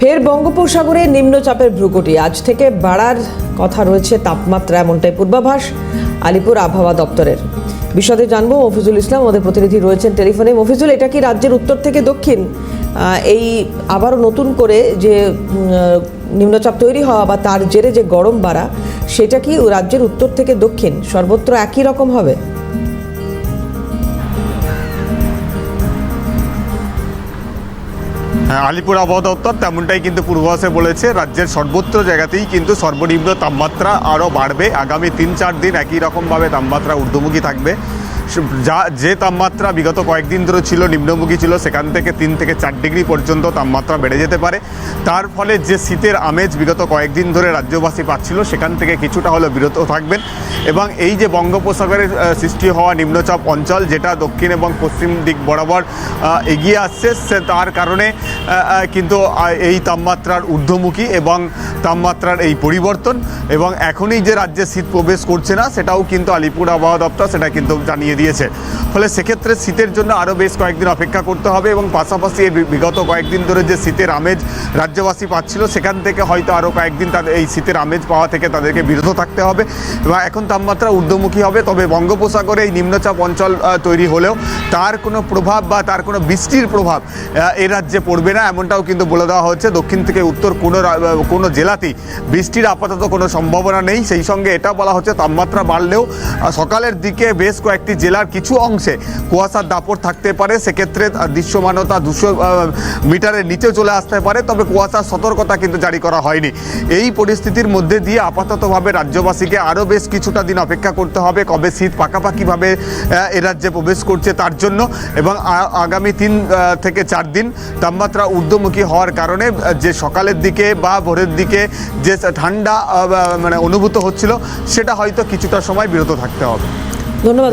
ফের বঙ্গোপসাগরে নিম্নচাপের ভ্রুকুটি। আজ থেকে বাড়ার কথা রয়েছে তাপমাত্রা এমনটাই পূর্বাভাস আলিপুর আবহাওয়া দপ্তরের। বিশদে জানব মফিজুল ইসলাম, আমাদের প্রতিনিধি রয়েছেন টেলিফোনে। মফিজুল, এটা কি রাজ্যের উত্তর থেকে দক্ষিণ? এই আবারও নতুন করে যে নিম্নচাপ তৈরি হওয়া বা তার জেরে যে গরম বাড়া, সেটা কি রাজ্যের উত্তর থেকে দক্ষিণ? সর্বত্র একই রকম হবে? আলিপুর আবহাওয়া দপ্তর তেমনটাই কিন্তু পূর্বাভাসে বলেছে। রাজ্যের সর্বত্র জায়গাতেই কিন্তু সর্বনিম্ন তাপমাত্রা আরও বাড়বে। আগামী তিন চার দিন একই রকমভাবে তাপমাত্রা ঊর্ধ্বমুখী থাকবে। যা, যে তাপমাত্রা বিগত কয়েকদিন ধরে ছিল নিম্নমুখী ছিল, সেখান থেকে তিন থেকে চার ডিগ্রি পর্যন্ত তাপমাত্রা বেড়ে যেতে পারে। তার ফলে যে শীতের আমেজ বিগত কয়েকদিন ধরে রাজ্যবাসী পাচ্ছিল, সেখান থেকে কিছুটা হলেও বিরত থাকবেন। এবং এই যে বঙ্গোপসাগরের সৃষ্টি হওয়া নিম্নচাপ অঞ্চল, যেটা দক্ষিণ এবং পশ্চিম দিক বরাবর এগিয়ে আসছে, সে তার কারণে কিন্তু এই তাপমাত্রার ঊর্ধ্বমুখী এবং তাপমাত্রার এই পরিবর্তন এবং এখনই যে রাজ্যে শীত প্রবেশ করছে না, সেটাও কিন্তু আলিপুর আবহাওয়া দপ্তর সেটা কিন্তু জানিয়ে দিয়েছে। ফলে সেক্ষেত্রে শীতের জন্য আরও বেশ কয়েকদিন অপেক্ষা করতে হবে এবং পাশাপাশি এর বিগত কয়েকদিন ধরে যে শীতের আমেজ রাজ্যবাসী পাচ্ছিল, সেখান থেকে হয়তো আরও কয়েকদিন তাদের এই শীতের আমেজ পাওয়া থেকে তাদেরকে বিরত থাকতে হবে এবং এখন তাপমাত্রা ঊর্ধ্বমুখী হবে, তবে বঙ্গোপসাগরে এই নিম্নচাপ অঞ্চল তৈরি হলেও তার কোনো প্রভাব বা তার কোনো বৃষ্টির প্রভাব এ রাজ্যে পড়বে না এমনটাও কিন্তু বলে দেওয়া হচ্ছে। দক্ষিণ থেকে উত্তর কোনো কোনো জেলাতেই বৃষ্টির আপাতত কোনো সম্ভাবনা নেই। সেই সঙ্গে এটা বলা হচ্ছে তাপমাত্রা বাড়লেও সকালের দিকে বেশ কয়েকটি জেলার কিছু অংশে কুয়াশার দাপট থাকতে পারে। সেক্ষেত্রে দৃশ্যমানতা দুশো মিটারের নিচে চলে আসতে পারে তবে কুয়াশার সতর্কতা কিন্তু জারি করা হয়নি। এই পরিস্থিতির মধ্যে দিয়ে আপাততভাবে রাজ্যবাসীকে আরও বেশ কিছুটা দিন অপেক্ষা করতে হবে কবে শীত পাকাপাকিভাবে আহ, এ রাজ্যে প্রবেশ করছে তার জন্য। এবং আগামী তিন থেকে চার দিন তাপমাত্রা ঊর্ধ্বমুখী হওয়ার কারণে যে সকালের দিকে বা ভোরের দিকে যে ঠান্ডা মানে অনুভূত হচ্ছিল সেটা হয়তো কিছুটা সময় বিরত থাকতে হবে। ধন্যবাদ